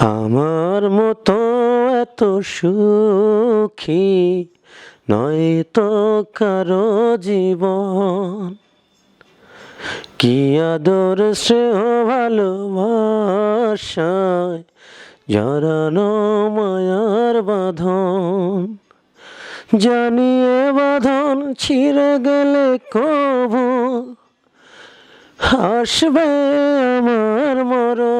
আমার মতো এত সুখী নয় তো কারও জীবন। কি আদর, স্নেহ, ভালোবাসায় জড়ানো মায়ার বাঁধন। জানিয়ে বাঁধন ছিঁড়ে গেলে কবু হাসবে আমার মরণ।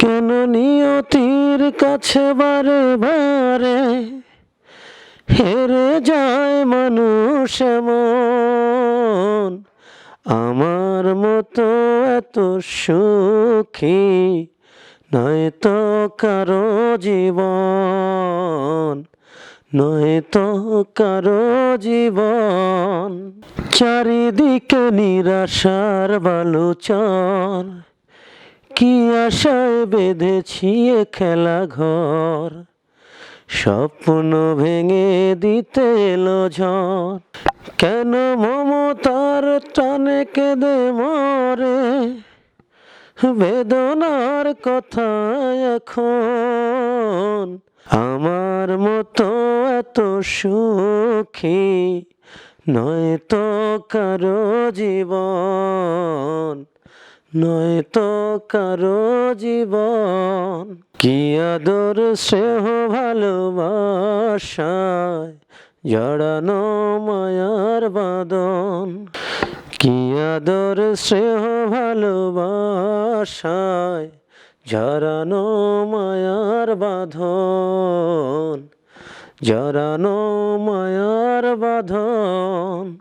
কেন নিয়তির কাছে বারে বারে হেরে যায় মানুষ এমন। আমার মতো এত সুখী নয় তো কারও জীবন, নয় তো কারও জীবন। চারিদিকে নিরাশার বালুচর কি আশায় বেঁধেছি খেলা ঘর? স্বপ্ন ভেঙে দিতে এলো ঝড়। কেন মমতার টানে কেঁদে মরে? বেদনার কথা এখন। আমার মতো এত সুখী নয় তো কারও জীবন। নয় তো কারও জীবন, কি আদর স্নেহ ভালোবাসায় জড়ানো মায়ার বাদন কি আদর স্নেহ ভালোবাসায় জড়ানো মায়ার বাঁধন, জড়ানো মায়ার বাঁধন।